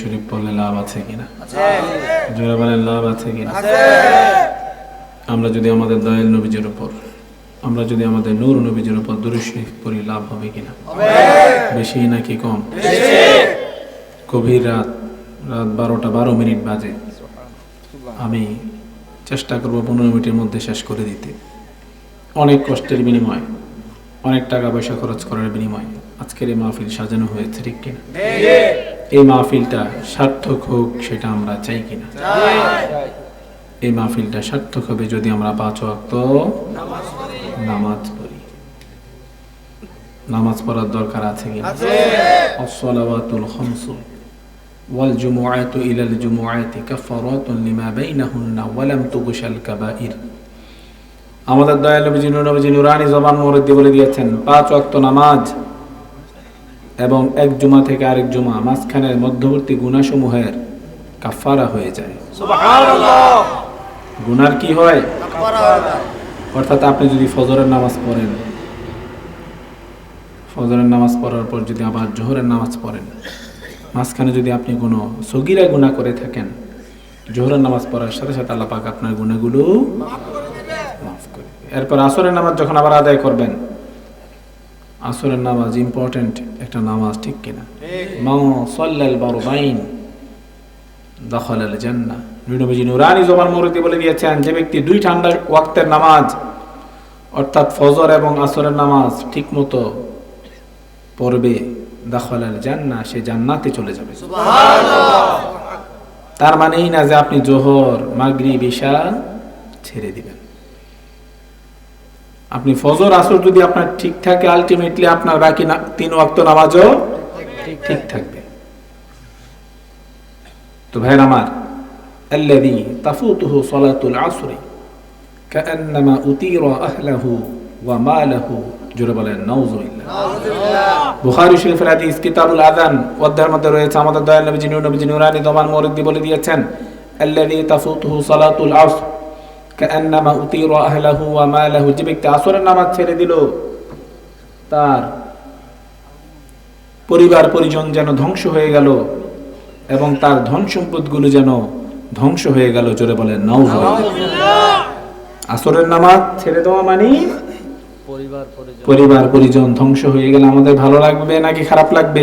শরীফ পড়লে লাভ আছে কিনা? জোরে বলেন লাভ আছে কিনা? আমরা যদি আমাদের দয়াল নবীজির উপর আমরা যদি আমাদের নূর নবীজির উপর দুরূদ শরীফ পড়ি লাভ হবে কিনা? বেশি নাকি কম? গভীর রাত রাত বারোটা বারো মিনিট বাজে। আমি চেষ্টা করব পনেরো মিনিটের মধ্যে শেষ করে দিতে। অনেক কষ্টের বিনিময় অনেক টাকা পয়সা খরচ করার বিনিময় আজকের এই মাহফিল সাজানো হয়েছে ঠিক কিনা? এই মাহফিলটা সার্থক হোক সেটা আমরা চাই কিনা এই মাহফিলটা সার্থক হবে যদি আমরা পাঁচ ওয়াক্ত নামাজ পড়ি নামাজ পড়ার দরকার আছে কিনা الصلوات الخمس والجمعات إلى الجمعات كفارات لما بينهن ولم تغش الكبائر আমাদের দয়াল নবীজি নূর নবীজি নুরানি জবান মরদ্দি বলে দিয়েছেন পাঁচ ওয়াক্ত নামাজ এবং এক জুমা থেকে আরেক জুমা মাঝখানের মধ্যবর্তী গুণাসমূহের কাফারা হয়ে যায়। গুনার কি হয়? অর্থাৎ আপনি যদি ফজরের নামাজ পড়েন ফজরের নামাজ পড়ার পর যদি আবার জোহরের নামাজ পড়েন মাঝখানে যদি আপনি কোনো সগিরা গুণা করে থাকেন জোহরের নামাজ পড়ার সাথে সাথে আল্লাহ পাক আপনার গুণাগুলো মাফ করে এরপর আসরের নামাজ যখন আবার আদায় করবেন আসরের নামাজ ইম্পর্টেন্ট একটা নামাজ ঠিক কিনা? মাও সাল্লাল বারবাইন দখল আল জান্নাহ নবীজি নুরানি জবান মুরতি বলে দিয়েছেন যে ব্যক্তি দুই ঠান্ডা ওয়াক্তের নামাজ অর্থাৎ ফজর এবং আসরের নামাজ ঠিকমতো পড়বে দখল আল জান্নাহ সে জান্নাতে চলে যাবে। তার মানেই না যে আপনি জোহর মাগরিব ঈশা ছেড়ে দিবেন। আপনি ফজর আসর যদি আপনার ঠিক থাকে আলটিমেটলি আপনার বাকি না- তিন ওয়াক্ত নামাজও ঠিক থাকবে তো ভাইয়ের আমার الذي تفوته صلاة العصر كأنما أطير أهله وماله جرب النوز بالله বুখারী শরীফের হাদিস কিতাবুল আযান অধ্যায়ের মধ্যে রয়েছে আমাদের দয়াল নবী নূর নবী নুরানি দমান মুরিদি বলে দিয়েছেন الذي تفوته صلاة العصر যে ব্যক্তি আসরের নামাজ ছেড়ে দিল তার পরিবার পরিজন যেন ধ্বংস হয়ে গেল এবং তার ধন সম্পদগুলো যেন ধ্বংস হয়ে গেল জোরে বলে নাও আসরের নামাজ ছেড়ে দেওয়া মানে পরিবার পরিজন। ধ্বংস হয়ে গেলে আমাদের ভালো লাগবে নাকি খারাপ লাগবে।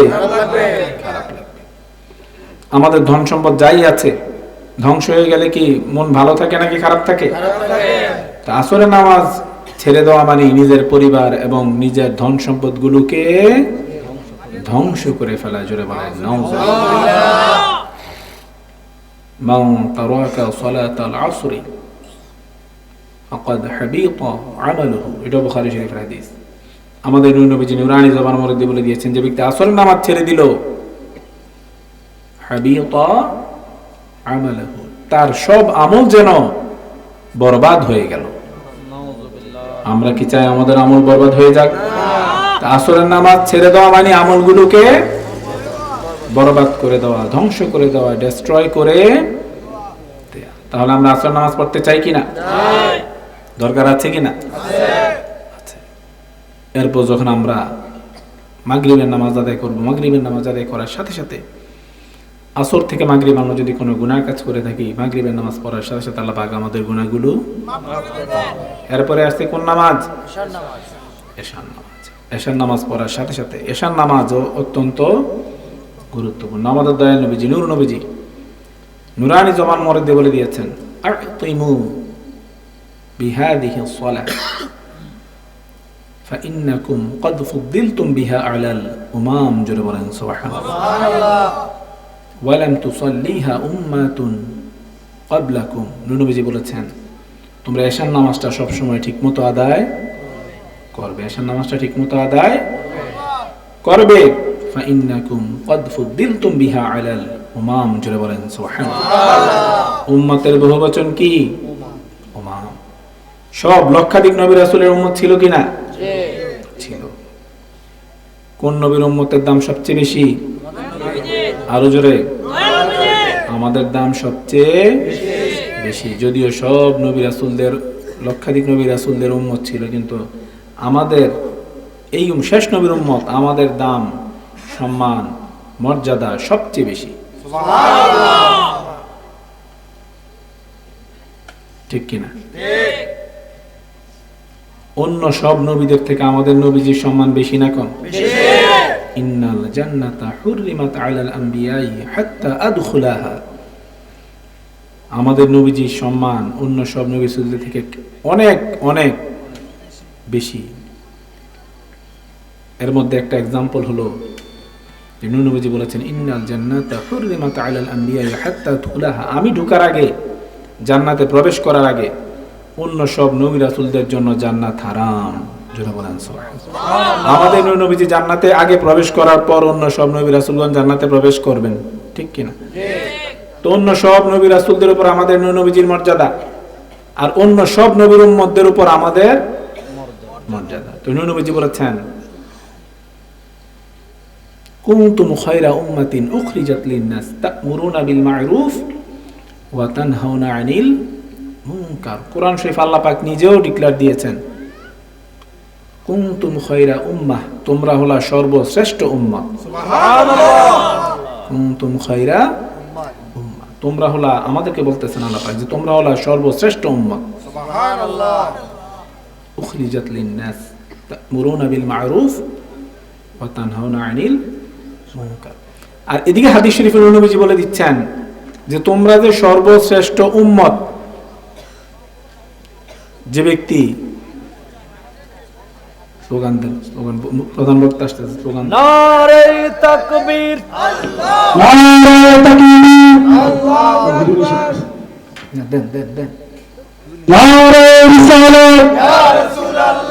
আমাদের ধন সম্পদ যাই আছে ধ্বংস হয়ে গেলে কি মন ভালো থাকে নাকি খারাপ থাকে তা আসরে নামাজ ছেড়ে দেওয়া মানে নিজের পরিবার এবং নিজের ধন সম্পদ গুলোকে ধ্বংস করে ফেলা জোরে বলে من ترك صلاة العصر فقد حبيط عمله এটা বুখারী শরীফের হাদিস আমাদের নবী নবীজি নুরানি জবান মরদি বলে দিয়েছেন যে ব্যক্তি আসল নামাজ ছেড়ে দিল হাবিত তার সব আমল যেন বরবাদ হয়ে গেল। আমরা কি চাই আমাদের আমল বরবাদ হয়ে যাক? আসরের নামাজ ছেড়ে দেওয়া মানে আমলগুলোকে বরবাদ করে দেওয়া, ধ্বংস করে দেওয়া ডেস্ট্রয় করে তাহলে আমরা আসর নামাজ পড়তে চাই কিনা? দরকার আছে কিনা? এরপর যখন আমরা মাগরিবের নামাজ আদায় করব, মাগরিবের নামাজ আদায় করার সাথে সাথে আসর থেকে মাগরিব আমরা যদি কোনো গুনার কাজ করে থাকি মাগরিবের নামাজ পড়ার সাথে সাথে আল্লাহ পাক আমাদের গুনাহগুলো এরপরে আসছে কোন নামাজ এশার নামাজ এশার নামাজ পড়ার সাথে সাথে এশার নামাজও অত্যন্ত গুরুত্বপূর্ণ আমাদের দয়াল নবীজি নূর নবীজি নুরানি জমান মরদে বলে দিয়েছেন আর তুইমু বিহাদিহি الصلاة فإنكم قد فضلتم بها على الأمام جرب سبحان الله ওয়ালাম উম্মাতুন কবলাকুম বলেছেন তোমরা এশার নামাজটা ঠিকমতো আদায় করবে। এশার নামাজটা ঠিকমতো আদায় করবে। কদ ফুদ্দিলতুম বিহা আলাল উমাম জুড়ে বলেন সুবহানাল্লাহ। উম্মতের বহুবচন কি? উমাম। সব লক্ষাধিক নবী রাসূলের উম্মত ছিল কিনা ছিল। কোন নবীর উম্মতের দাম সবচেয়ে বেশি? আরও জোরে। আমাদের দাম সবচেয়ে বেশি। যদিও সব নবী রাসূলদের, লক্ষাধিক নবী রাসূলদের উম্মত ছিল, কিন্তু আমাদের এই শেষ নবীর উম্মত আমাদের দাম, সম্মান, মর্যাদা সবচেয়ে বেশি। ঠিক কিনা? অন্য সব নবীদের থেকে আমাদের নবীজির সম্মান বেশি না কম? আমাদের নবীজির সম্মান অন্য সব নবী সুলদের থেকে অনেক অনেক বেশি। এর মধ্যে একটা এক্সাম্পল হলো যে বলেছেন, ইন্নাল জান্নাতা আমি ঢোকার আগে, জান্নাতে প্রবেশ করার আগে অন্য সব নবী রাসূলদের জন্য জান্নাত হারাম। আমাদের নবীজি জান্নাতে আগে প্রবেশ করার পর অন্য সব নবী রাসূলগণ জান্নাতে প্রবেশ করবেন, ঠিক কিনা? তো অন্য সব নবী রাসূলদের উপর আমাদের নবীজির মর্যাদা, আর অন্য সব নবীর উম্মতদের উপর আমাদের মর্যাদা। তো নবীজি বলেছেন, কুনতুম খায়রা উম্মাতিন উখরিজাত লিন-নাস তা'মুরুনা বিল মা'রুফ ওয়া তানহাউনা আনিল মুনকার। কোরআন শরীফ আল্লাহ পাক নিজেও ডিক্লেয়ার দিয়েছেন কুনতুম খায়রা উম্মাহ তোমরা হলা সর্বশ্রেষ্ঠ উম্মাহ। কুনতুম খায়রা উম্মাহ। তোমরা হলা আমাদেরকে বলতেছেন আল্লাহ পাক যে তোমরা হলা সর্বশ্রেষ্ঠ উম্মাহ। উখরিজাত লিন-নাস তা'মুরুনা বিল মা'রুফ ওয়া তানহাউনা আনিল মুনকার। আর এদিকে হাদিস শরীফের নবীজি বলে দিচ্ছেন যে তোমরা যে সর্বশ্রেষ্ঠ উম্মত যে ব্যক্তি স্লোগান দেন স্লোগান প্রধান বক্তা আসতেছে স্লোগান। নারে তাকবীর। না, দেন দেন দেন। নারে রিসালাত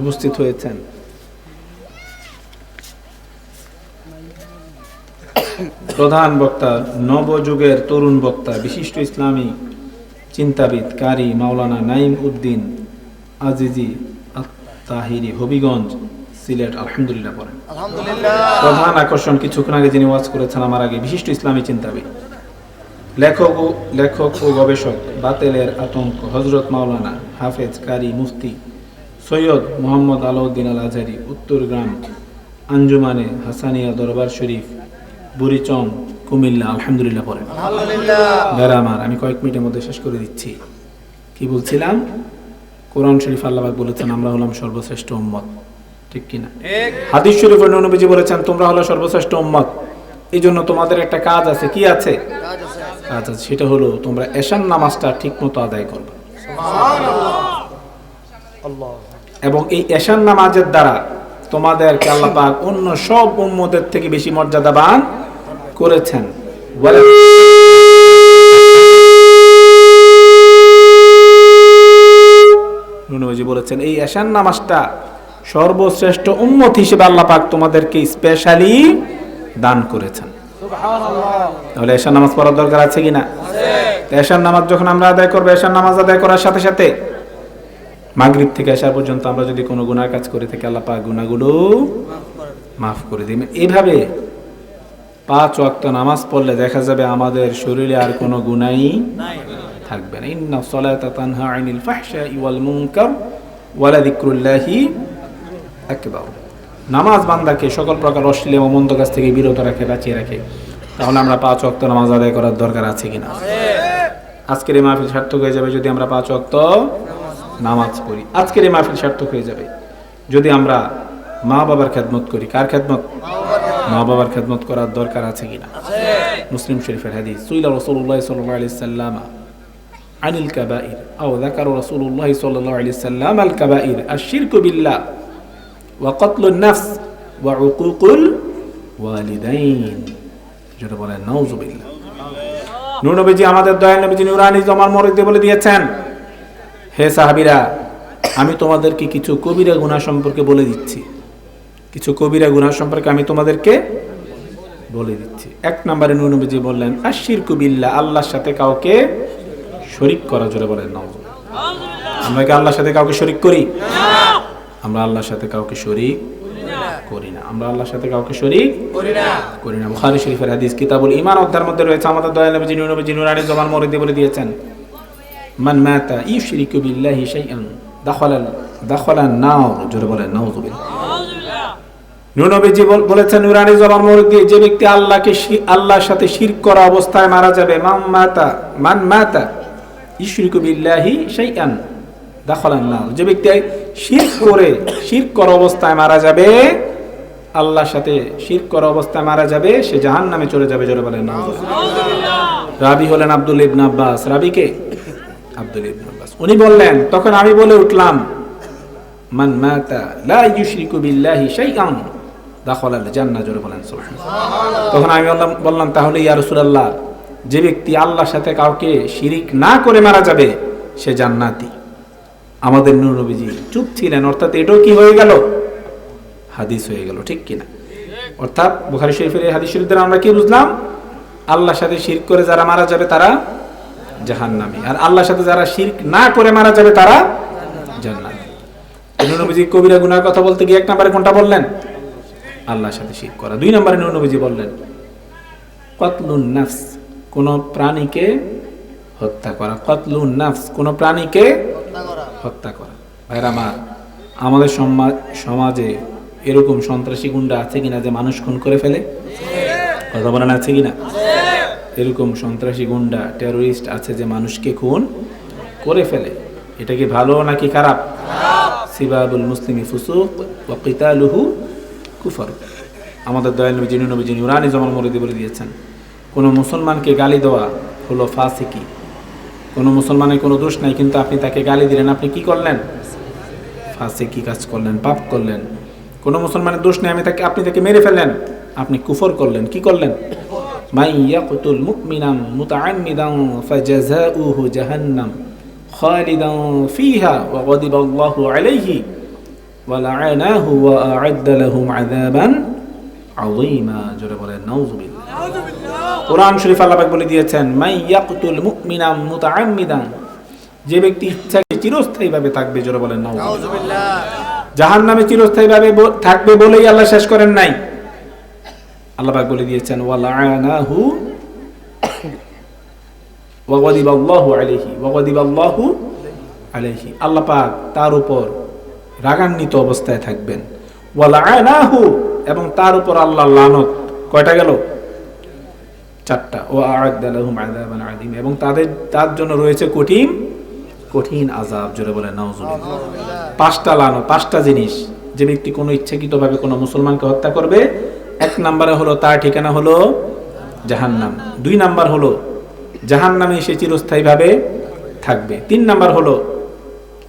উপস্থিত হয়েছেন। প্রধান বক্তা নবযুগের তরুণ বক্তা বিশিষ্ট ইসলামী চিন্তাবিদ কারি মাওলানা নাইম উদ্দিন আজিজি তাহিরি হবিগঞ্জ সিলেট আলহামদুলিল্লাহ পড়েন। প্রধান আকর্ষণ কিছুক্ষণ আগে যিনি ওয়াজ করেছেন আমার আগে বিশিষ্ট ইসলামী চিন্তাবিদ। লেখক ও লেখক ও গবেষক বাতেলের আতঙ্ক হজরত মাওলানা হাফেজ কারি মুফতি সৈয়দ মোহাম্মদ আলাউদ্দিন আল আজহারি উত্তরগ্রাম আঞ্জুমানে হাসানিয়া দরবার শরীফ বুড়িচং কুমিল্লা আলহামদুলিল্লাহ পড়েন ভাইরা আমার আমি কয়েক মিনিটের মধ্যে শেষ করে দিচ্ছি। কি বলছিলাম? কোরআন শরীফ আল্লাহবাক বলেছেন আমরা হলাম সর্বশ্রেষ্ঠ উম্মত। ঠিক কিনা? হাদিস শরীফের নবীজি বলেছেন তোমরা হলো সর্বশ্রেষ্ঠ উম্মত। এই জন্য তোমাদের একটা কাজ আছে কি আছে? কাজ আছে। সেটা হলো তোমরা এশান নামাজটা ঠিক মতো আদায় করবে। এবং এই এশান নামাজের দ্বারা তোমাদেরকে আল্লাহ পাক অন্য সব উম্মতের থেকে বেশি মর্যাদাবান করেছেন। বলে বলেছেন এই এশান নামাজটা সর্বশ্রেষ্ঠ উম্মত হিসেবে আল্লাহ পাক তোমাদেরকে স্পেশালি দান করেছেন। তাহলে এশার নামাজ পড়ার দরকার আছে কিনা? তো এশার নামাজ যখন আমরা আদায় করব এশার নামাজ আদায় করার সাথে সাথে মাগরিব থেকে আসার পর্যন্ত আমরা যদি কোনো গুনার কাজ করে থাকি আল্লাহ পাক গুনাহগুলো মাফ করে দিবেন। এইভাবে পাঁচ ওয়াক্ত নামাজ পড়লে দেখা যাবে আমাদের শরীরে আর কোনো গুনাই থাকবে না। ইন্না সলাতা তানহা আনিল ফাহশাই ওয়াল মুনকার ওয়ালা যিকরুল্লাহি আকবার। নামাজ বান্দাকে সকল প্রকার অশ্লীল ও মন্দ কাজ থেকে বিরত রাখে বাঁচিয়ে রাখে। তাহলে আমরা পাঁচ ওয়াক্ত নামাজ আদায় করার দরকার আছে কিনা? আজকের এই মাহফিল সার্থক হয়ে যাবে যদি আমরা পাঁচ ওয়াক্ত নামাজ পড়ি। আজকের এই মাহফিল সার্থক হয়ে যাবে। যদি আমরা মা বাবার খেদমত করি, কার খেদমত? মা বাবার খেদমত করার দরকার আছে কিনা মুসলিম শরীফের হাদিস, সুইলা রাসূলুল্লাহ সাল্লাল্লাহু আলাইহি সাল্লাম আনিল কাবাইর আও যাকার রাসূলুল্লাহ সাল্লাল্লাহু আলাইহি সাল্লাম আল কাবাইর আর শিরকু বিল্লাহ ওয়া কতলুন নাফস ওয়া উকুকুল ওয়ালিদাইন যেটা বলেন নাউজুবিল্লাহ আমাদের দয়াল নবীজি নুরানি জমার মরিদে বলে দিয়েছেন হে সাহাবিরা, আমি তোমাদেরকে কিছু কবিরা গুনাহ সম্পর্কে বলে দিচ্ছি। কিছু কবিরা গুনাহ সম্পর্কে আমি তোমাদেরকে বলে দিচ্ছি। এক নম্বরে নবীজি বললেন আশির কুবিল্লা আল্লাহর সাথে কাউকে শরিক করা, জোরে বলেন না আমরা কি আল্লাহর সাথে কাউকে শরিক করি? আমরা আল্লাহর সাথে কাউকে শরিক করি না। আমরা আল্লাহর সাথে কাউকে শরিক করি না। করি না বুখারী শরীফের হাদিস, কিতাবুল ঈমান অধ্যায়ের মধ্যে রয়েছে। আমাদের দয়াল নবী যিনি নবী যিনি নুরানি জবান মরিদি বলে দিয়েছেন। মান মাতা ইউশরিকু বিল্লাহি শাইআন, দাখালাল দাখালান নার জোরে বলেন বল- বলেছেন, নুরানি জবান মরিদ যে ব্যক্তি আল্লাহকে আল্লাহর সাথে শিরক করা অবস্থায় মারা যাবে, মান মাতা মান মাতা ইউশরিকু বিল্লাহি শাইআন দাখালান নার যে ব্যক্তি শিরক করে শিরক করা অবস্থায় মারা যাবে, আল্লাহর সাথে শিরক করা অবস্থায় মারা যাবে, সে জাহান্নামে চলে যাবে, জোরে বলেন রাবি হলেন আব্দুল ইবনে আব্বাস। রাবিকে আব্দুল ইবনে আব্বাস। উনি বললেন তখন আমি বলে উঠলাম মান মাতা লা ইউশরিকু বিল্লাহি শাইআন দাখালাল জান্নাহ জোরে বলেন সুবহানাল্লাহ। তখন আমি বললাম বললাম তাহলে ইয়া রাসূলুল্লাহ যে ব্যক্তি আল্লাহর সাথে কাউকে শিরিক না করে মারা যাবে সে জান্নাতি। আমাদের নূর নবীজি চুপ ছিলেন অর্থাৎ এটাও কি হয়ে গেল? হাদিস হয়ে গেল ঠিক কিনা? অর্থাৎ বুখারী শরীফের হাদিস শরীফ দ্বারা আমরা কি বুঝলাম? আল্লাহর সাথে শিরক করে যারা মারা যাবে তারা জাহান্নামী। আর আল্লাহর সাথে যারা শিরক না করে মারা যাবে তারা জান্নাতি। নবীজি কবিরা গুনার কথা বলতে গিয়ে এক নম্বরে কোনটা বললেন? আল্লাহর সাথে শিরক করা। দুই নম্বরে নবীজি বললেন, কতলুন নাফস, কোন প্রাণীকে হত্যা করা। কতলুন নাফস, কোন প্রাণীকে হত্যা করা। ভাইরা আমার, আমাদের সমাজে এরকম সন্ত্রাসী গুন্ডা আছে কিনা যে মানুষ খুন করে ফেলে? কথা বলেন আছে কিনা? এরকম সন্ত্রাসী গুন্ডা টেরোরিস্ট আছে যে মানুষকে খুন করে ফেলে। এটা কি ভালো নাকি খারাপ? সিবাবুল মুসলিমি ফুসুক ওয়া কিতালুহু কুফর। আমাদের দয়াল নবী জিনু নবী, যিনি উরানি জমান মরিদি বলে দিয়েছেন, কোনো মুসলমানকে গালি দেওয়া হলো ফাসিকি। কোনো মুসলমানের কোনো দোষ নাই, কিন্তু আপনি তাকে গালি দিলেন। আপনি কি করলেন? ফাঁসে কি কাজ করলেন, পাপ করলেন। কোনো মুসলমানের দোষ নেই, আমি তাকে, আপনি তাকে মেরে ফেললেন। আপনি কুফর করলেন, কি করলেন? মুতাআম্মিদান ফাজাযাউহু জাহান্নাম খালিদান ফিহা ওয়া গাদিবা আল্লাহু আলাইহি ওয়া লাআনাহু ওয়া আ'আদ্দা লাহুম আযাবান আযীমা। জোরে বলেন নাউযুবিল্লাহ কোরআন শরীফ আল্লাহ বলে দিয়েছেন মাই ইয়াকতুল মুমিনান মুতাআম্মিদান যে ব্যক্তি ইচ্ছাকে চিরস্থায়ীভাবে থাকবে জোরে বলেন নাউযুবিল্লাহ জাহান নামে চিরস্থায়ীভাবে থাকবে বলেই আল্লাহ শেষ করেন নাই। আল্লাহ বলে দিয়েছেন আলাইহি আল্লাহ তার উপর রাগান্বিত অবস্থায় থাকবেন। এবং তার উপর আল্লাহ লানত। কয়টা গেল? চারটা। এবং তাদের, তার জন্য রয়েছে কঠিন কঠিন আযাব, জোরে বলে পাঁচটা পাঁচটা জিনিস, যে ব্যক্তি কোনো ইচ্ছাকৃতভাবে কোনো মুসলমানকে হত্যা করবে এক নম্বরে হলো তার ঠিকানা হলো জাহান্নাম। দুই নাম্বার হলো জাহান্নামে সে চিরস্থায়ীভাবে থাকবে। তিন নাম্বার হলো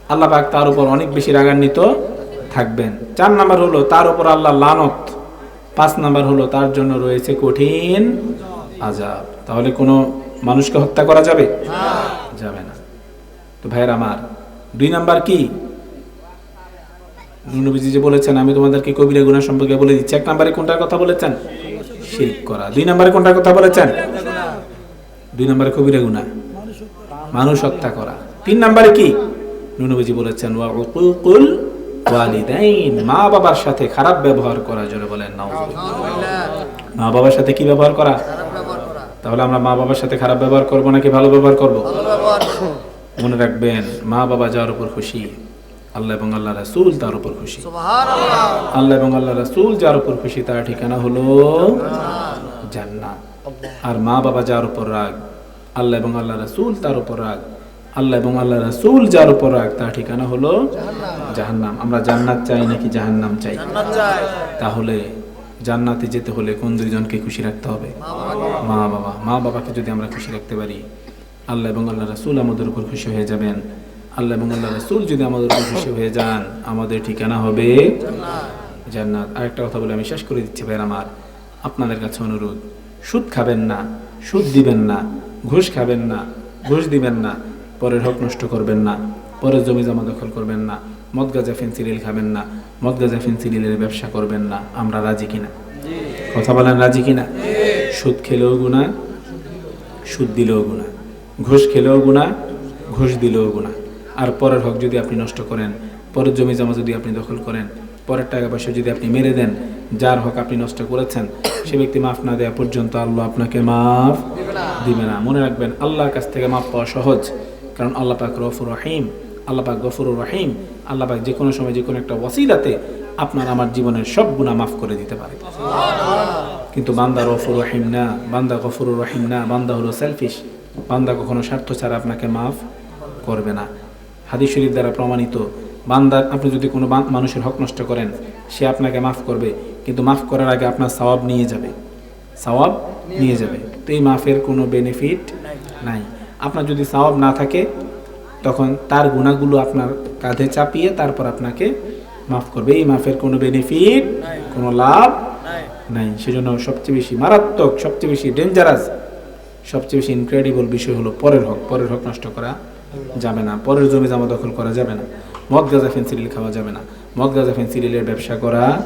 আল্লাহ পাক তার উপর অনেক বেশি রাগান্বিত থাকবেন। চার নাম্বার হলো তার উপর আল্লাহ লানত। পাঁচ নাম্বার হলো তার জন্য রয়েছে কঠিন আজাব তাহলে কোনো মানুষকে হত্যা করা যাবে? যাবে না। তো ভাইয়ের আমার দুই নাম্বার কি? নবীজি যে বলেছেন, আমি তোমাদেরকে কবিরা গুনাহ সম্পর্কে বলে দিচ্ছি। এক নম্বরে কোনটার কথা বলেছেন? শিরক করা। দুই নম্বরে কোনটার কথা বলেছেন? দুই নম্বরে কবিরা গুনাহ। মানুষ হত্যা করা। তিন নম্বরে কি? নবীজি বলেছেন মা বাবার সাথে খারাপ ব্যবহার করা, জোরে বলেন মা বাবার সাথে কি ব্যবহার করা? তাহলে আমরা মা বাবার সাথে খারাপ ব্যবহার করব নাকি ভালো ব্যবহার করব? মনে রাখবেন মা বাবা যাওয়ার উপর খুশি। আল্লাহ এবং আল্লাহ রাসূল তার উপর খুশি। আল্লাহ এবং আল্লাহ রাসূল যার উপর খুশি তার ঠিকানা হলো জান্নাত। আর মা বাবা যার উপর রাগ আল্লাহ এবং আল্লাহ রাসূল তার উপর রাগ আল্লাহ এবং আল্লাহ রাসূল যার উপর রাগ তার ঠিকানা হলো জাহান্নাম। আমরা জান্নাত চাই নাকি জাহান্নাম চাই? তাহলে জান্নাতে যেতে হলে কোন দুইজনকে খুশি রাখতে হবে? মা বাবা মা বাবাকে যদি আমরা খুশি রাখতে পারি আল্লাহ এবং আল্লাহ রাসূল আমাদের উপর খুশি হয়ে যাবেন। আল্লাহ এবং আল্লাহ রাসূল যদি আমাদের উপর খুশি হয়ে যান, আমাদের ঠিকানা হবে জান্নাত। আরেকটা কথা বলে আমি শেষ করে দিচ্ছি ভাই আমার। আপনাদের কাছে অনুরোধ, সুদ খাবেন না, সুদ দিবেন না, ঘুষ খাবেন না, ঘুষ দিবেন না, পরের হক নষ্ট করবেন না, পরের জমি জমা দখল করবেন না মদ গাজা ফেন্সিলিল খাবেন না মদ গাজা ফেন্সিলিলের ব্যবসা করবেন না, আমরা রাজি কিনা? কথা বলেন রাজি কিনা? সুদ খেলেও গুণা সুদ দিলেও গুণা ঘুষ খেলেও গুণা ঘুষ দিলেও গুণা আর পরের হক যদি আপনি নষ্ট করেন, পরের জমি জমা যদি আপনি দখল করেন, পরের টাকা পয়সা যদি আপনি মেরে দেন, যার হক আপনি নষ্ট করেছেন, সে ব্যক্তি মাফ না দেওয়া পর্যন্ত আল্লাহ আপনাকে মাফ দিবে না। মনে রাখবেন, আল্লাহর কাছ থেকে মাফ পাওয়া সহজ, কারণ আল্লাহ পাক রফুর রহিম, আল্লাহ পাক গফুর রহিম, আল্লাহ পাক যে কোনো সময় যে কোনো একটা ওয়াসিলাতে আপনার আমার জীবনের সব গুণা মাফ করে দিতে পারে। কিন্তু বান্দা রফুর রহিম না, বান্দা গফুর রহিম না, বান্দা হলো সেলফিশ বান্দা কখনো স্বার্থ ছাড়া আপনাকে মাফ করবে না। হাদিস শরীফ দ্বারা প্রমাণিত, বান্দার, আপনি যদি কোনো মানুষের হক নষ্ট করেন, সে আপনাকে মাফ করবে, কিন্তু মাফ করার আগে আপনার সওয়াব নিয়ে যাবে। সওয়াব নিয়ে যাবে। তো এই মাফের কোনো বেনিফিট নাই। আপনার যদি সওয়াব না থাকে, তখন তার গুণাগুলো আপনার কাঁধে চাপিয়ে তারপর আপনাকে মাফ করবে। এই মাফের কোনো বেনিফিট কোনো লাভ নাই। সেজন্য সবচেয়ে বেশি মারাত্মক, সবচেয়ে বেশি ডেঞ্জারাস সবচেয়ে বেশি ইনক্রেডিবল বিষয় হলো পরের হক। পরের হক নষ্ট করা যাবে না। পরের জমি জামা দখল করা যাবে না। মদ গাজা ফেন্সিলিল খাওয়া যাবে না। মদ গাজা ফেন্সিলিলের ব্যবসা করা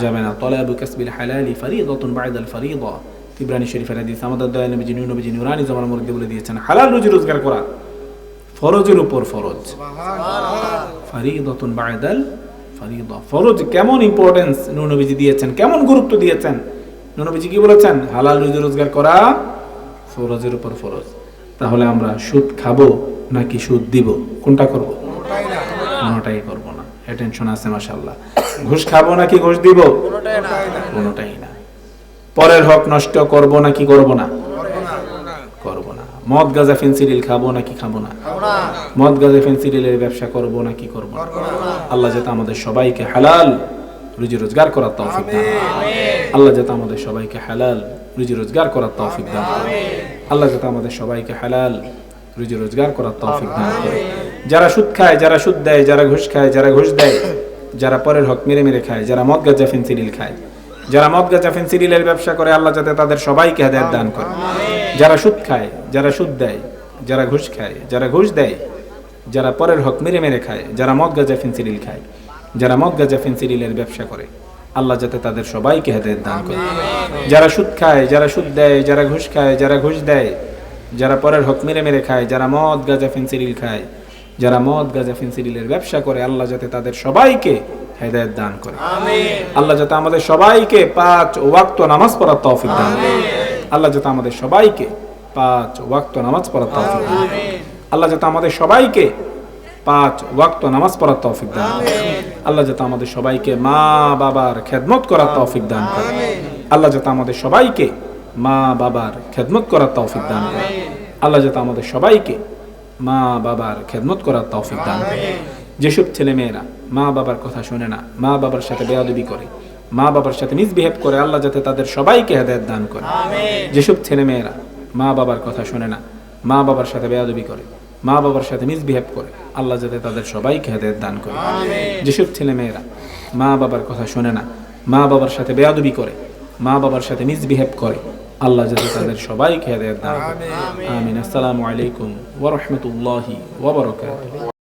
যাবে না। তলাবু কাসবিল হালালি ফারিদাতুন বা'দাল ফারিদা। তিবরানি শরীফের হাদিস। আমাদের দয়াল নবী নূর নবী নুরানি জামানার মধ্যে বলে দিয়েছেন হালাল রুজি রোজগার করা। ফরজের উপর ফরজ। ফারিদাতুন বা'দাল ফারিদা। ফরজ কেমন ইম্পর্টেন্স নূর নবীজি দিয়েছেন? কেমন গুরুত্ব দিয়েছেন? নূর নবীজি কি বলেছেন? হালাল রুজি রোজগার করা ফরজের উপর ফরজ। তাহলে আমরা সুদ খাব। নাকি সুদ দিব? কোনটা করব? কোনোটাই করব না। এ টেনশন আছে মাশাল্লাহ ঘুষ খাব নাকি ঘুষ দিব? কোনোটাই না। পরের হক নষ্ট করব নাকি করব না? করব না। মদ গাজা ফেন্সিডিল খাব নাকি খাব না? মদ গাজা ফেন্সিডিলের ব্যবসা করব নাকি করব না? আল্লাহ যাতে আমাদের সবাইকে হালাল রুজি রোজগার করার তৌফিক দান আল্লাহ যাতে আমাদের সবাইকে হালাল রুজি রোজগার করার তৌফিক দান আল্লাহ যাতে আমাদের সবাইকে হালাল রুজি রোজগার করার তৌফিক দান করে যারা সুদ খায় যারা সুদ দেয় যারা ঘুষ খায় যারা ঘুষ দেয় যারা পরের হক মেরে মেরে খায় যারা মদ গাজা ফেন্সিডিল খায় যারা মদ গাজা ফেন্সিডিলের ব্যবসা করে আল্লাহ যাতে তাদের সবাইকে হেদায়ত দান করে যারা সুদ খায় যারা সুদ দেয় যারা ঘুষ খায় যারা ঘুষ দেয় যারা পরের হক মেরে মেরে খায় যারা মদ গাজা ফেন্সিডিল খায় যারা মদ গাজা ফেন্সিডিলের ব্যবসা করে আল্লাহ যাতে তাদের সবাইকে হেদায়ত দান করে যারা সুদ খায় যারা সুদ দেয় যারা ঘুষ খায় যারা ঘুষ দেয় যারা পরের হক মেরে মেরে খায় যারা মদ গাজা ফেন্সিডিল খায় যারা মদ গাজা ফেন্সিডিলের ব্যবসা করে আল্লাহ যাতে তাদের সবাইকে হেদায়ত দান করে। আল্লাহ যাতে আমাদের সবাইকে পাঁচ ওয়াক্ত নামাজ পড়ার তৌফিক দান করে। আল্লাহ যাতে আমাদের সবাইকে পাঁচ ওয়াক্ত নামাজ পড়ার তৌফিক দান করে। আল্লাহ যাতে আমাদের সবাইকে পাঁচ ওয়াক্ত নামাজ পড়ার তৌফিক দান করে। আল্লাহ যাতে আমাদের সবাইকে মা বাবার খেদমত করার তৌফিক দান করে। আল্লাহ যাতে আমাদের সবাইকে মা বাবার খেদমত করার তৌফিক দান করে আল্লাহ যাতে আমাদের সবাইকে মা বাবার খেদমত করার তৌফিক দান করে যেসব ছেলে মেয়েরা মা বাবার কথা শোনে না মা বাবার সাথে বেয়াদবি করে মা বাবার সাথে মিসবিহেভ করে আল্লাহ যাতে তাদের সবাইকে হেদায়ত দান করে যেসব ছেলে মেয়েরা মা বাবার কথা শোনে না মা বাবার সাথে বেয়াদবি করে মা বাবার সাথে মিসবিহেভ করে আল্লাহ যাতে তাদের সবাইকে হেদায়ত দান করে যেসব ছেলে মেয়েরা মা বাবার কথা শোনে না মা বাবার সাথে বেয়াদবি করে মা বাবার সাথে মিসবিহেভ করে আল্লাহ যাতে তাদের সবাইকে হেদায়ত দান আমিন। আসসালামু আলাইকুম ওয়া রাহমাতুল্লাহি ওয়া বারাকাতুহু।